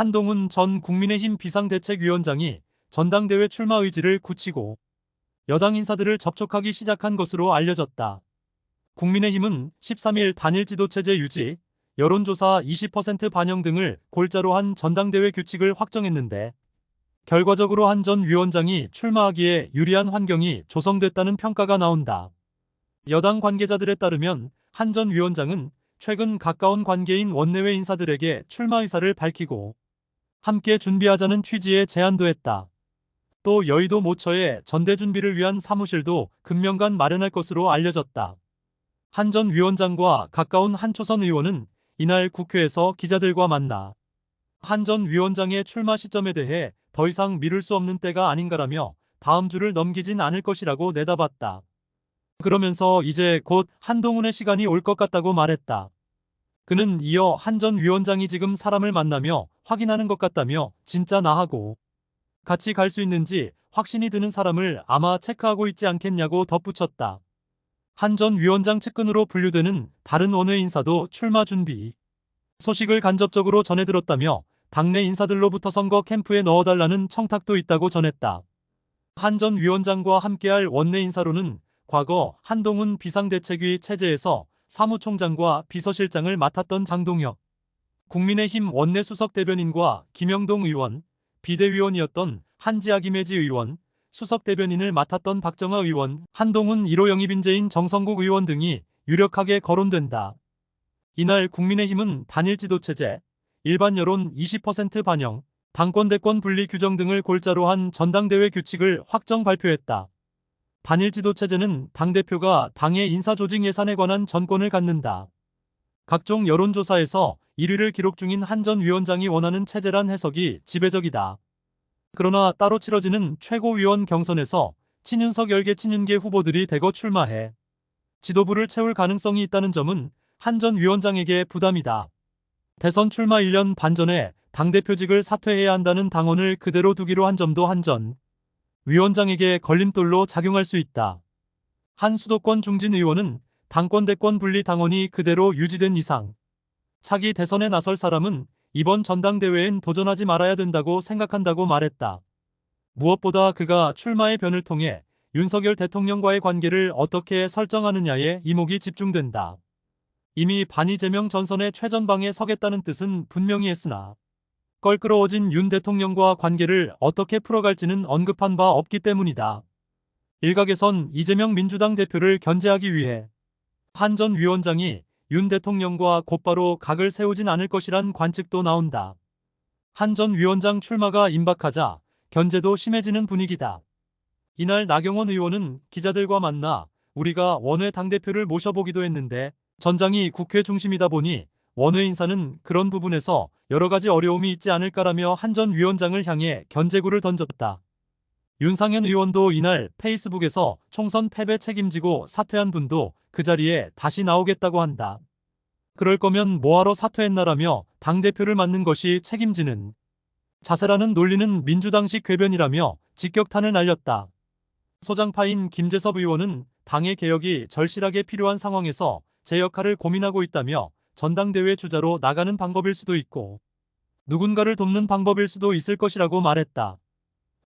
한동훈 전 국민의힘 비상대책위원장이 전당대회 출마 의지를 굳히고 여당 인사들을 접촉하기 시작한 것으로 알려졌다. 국민의힘은 13일 단일 지도체제 유지, 여론조사 20% 반영 등을 골자로 한 전당대회 규칙을 확정했는데 결과적으로 한 전 위원장이 출마하기에 유리한 환경이 조성됐다는 평가가 나온다. 여당 관계자들에 따르면 한 전 위원장은 최근 가까운 관계인 원내외 인사들에게 출마 의사를 밝히고 함께 준비하자는 취지의 제안도 했다. 또 여의도 모처에 전대 준비를 위한 사무실도 금명간 마련할 것으로 알려졌다. 한 전 위원장과 가까운 한초선 의원은 이날 국회에서 기자들과 만나 한 전 위원장의 출마 시점에 대해 더 이상 미룰 수 없는 때가 아닌가라며 다음 주를 넘기진 않을 것이라고 내다봤다. 그러면서 이제 곧 한동훈의 시간이 올 것 같다고 말했다. 그는 이어 한 전 위원장이 지금 사람을 만나며 확인하는 것 같다며 진짜 나하고 같이 갈 수 있는지 확신이 드는 사람을 아마 체크하고 있지 않겠냐고 덧붙였다. 한 전 위원장 측근으로 분류되는 다른 원외 인사도 출마 준비. 소식을 간접적으로 전해 들었다며 당내 인사들로부터 선거 캠프에 넣어달라는 청탁도 있다고 전했다. 한 전 위원장과 함께할 원내 인사로는 과거 한동훈 비상대책위 체제에서 사무총장과 비서실장을 맡았던 장동혁, 국민의힘 원내수석 대변인과 김영동 의원, 비대위원이었던 한지아 김혜지 의원, 수석 대변인을 맡았던 박정아 의원, 한동훈 1호 영입인재인 정성국 의원 등이 유력하게 거론된다. 이날 국민의힘은 단일 지도체제, 일반 여론 20% 반영, 당권 대권 분리 규정 등을 골자로 한 전당대회 규칙을 확정 발표했다. 단일 지도체제는 당대표가 당의 인사조직 예산에 관한 전권을 갖는다. 각종 여론조사에서 1위를 기록 중인 한 전 위원장이 원하는 체제란 해석이 지배적이다. 그러나 따로 치러지는 최고위원 경선에서 친윤석 열개 친윤계 후보들이 대거 출마해 지도부를 채울 가능성이 있다는 점은 한 전 위원장에게 부담이다. 대선 출마 1년 반 전에 당대표직을 사퇴해야 한다는 당원을 그대로 두기로 한 점도 한전 위원장에게 걸림돌로 작용할 수 있다. 한 수도권 중진 의원은 당권 대권 분리 당원이 그대로 유지된 이상 차기 대선에 나설 사람은 이번 전당대회엔 도전하지 말아야 된다고 생각한다고 말했다. 무엇보다 그가 출마의 변을 통해 윤석열 대통령과의 관계를 어떻게 설정하느냐에 이목이 집중된다. 이미 반이 제명 전선의 최전방에 서겠다는 뜻은 분명히 했으나 껄끄러워진 윤 대통령과 관계를 어떻게 풀어갈지는 언급한 바 없기 때문이다. 일각에선 이재명 민주당 대표를 견제하기 위해 한 전 위원장이 윤 대통령과 곧바로 각을 세우진 않을 것이란 관측도 나온다. 한 전 위원장 출마가 임박하자 견제도 심해지는 분위기다. 이날 나경원 의원은 기자들과 만나 우리가 원외 당대표를 모셔보기도 했는데 전장이 국회 중심이다 보니 원외 인사는 그런 부분에서 여러 가지 어려움이 있지 않을까라며 한 전 위원장을 향해 견제구를 던졌다. 윤상현 의원도 이날 페이스북에서 총선 패배 책임지고 사퇴한 분도 그 자리에 다시 나오겠다고 한다. 그럴 거면 뭐하러 사퇴했나라며 당대표를 맡는 것이 책임지는 자세라는 논리는 민주당식 궤변이라며 직격탄을 날렸다. 소장파인 김재섭 의원은 당의 개혁이 절실하게 필요한 상황에서 제 역할을 고민하고 있다며 전당대회 주자로 나가는 방법일 수도 있고 누군가를 돕는 방법일 수도 있을 것이라고 말했다.